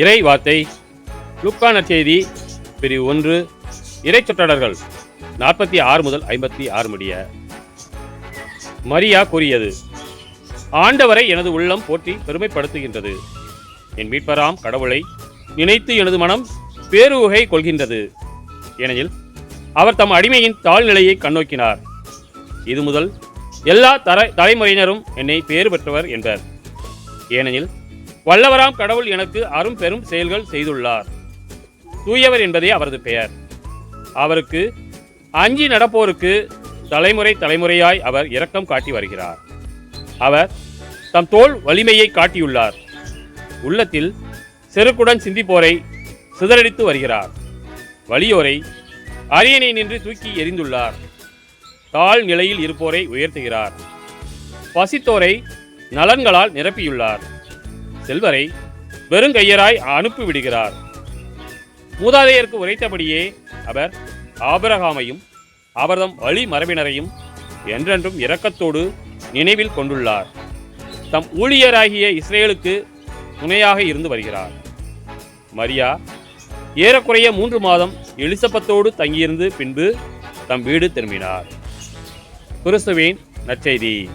இறை வார்த்தை லுக்கான செய்தி பிரிவு ஒன்று இறை சொற்றொடர்கள் நாற்பத்தி ஆறு முதல் ஐம்பத்தி ஆறு முடிய. மரியா கூறியது ஆண்டவரை எனது உள்ளம் போற்றி பெருமைப்படுத்துகின்றது. என் மீட்பராம் கடவுளை நினைத்து எனது மனம் பேருவகை கொள்கின்றது. ஏனெனில் அவர் தம் அடிமையின் தாழ்நிலையை கண்ணோக்கினார். இது முதல் எல்லா தர தலைமுறையினரும் என்னை பேறு பெற்றவர் என்பர். ஏனெனில் வல்லவராம் கடவுள் எனக்கு அரும் பெரும் செயல்கள் செய்துள்ளார். தூயவர் என்பதே அவரது பெயர். அவருக்கு அஞ்சி நடப்போருக்கு தலைமுறை தலைமுறையாய் அவர் இரக்கம் காட்டி வருகிறார். அவர் தம் தோல் வலிமையை காட்டியுள்ளார். உள்ளத்தில் செருக்குடன் சிந்திப்போரை சிதறடித்து வருகிறார். வலியோரை அரியணை நின்று தூக்கி எறிந்துள்ளார். தாழ் நிலையில் இருப்போரை உயர்த்துகிறார். பசித்தோரை நலன்களால் நிரப்பியுள்ளார். செல்வரை வெறுங்கையராய் அனுப்பிவிடுகிறார். மூதாதையருக்கு உரைத்தபடியே அவர் ஆபரகாமையும் அவர்தம் வழி மரபினரையும் என்றென்றும் இரக்கத்தோடு நினைவில் கொண்டுள்ளார். தம் ஊழியராகிய இஸ்ரேலுக்கு துணையாக இருந்து வருகிறார். மரியா ஏறக்குறைய மூன்று மாதம் எலிசபத்தோடு தங்கியிருந்து பின்பு தம் வீடு திரும்பினார். கிறிஸ்துவின் நற்செய்தி.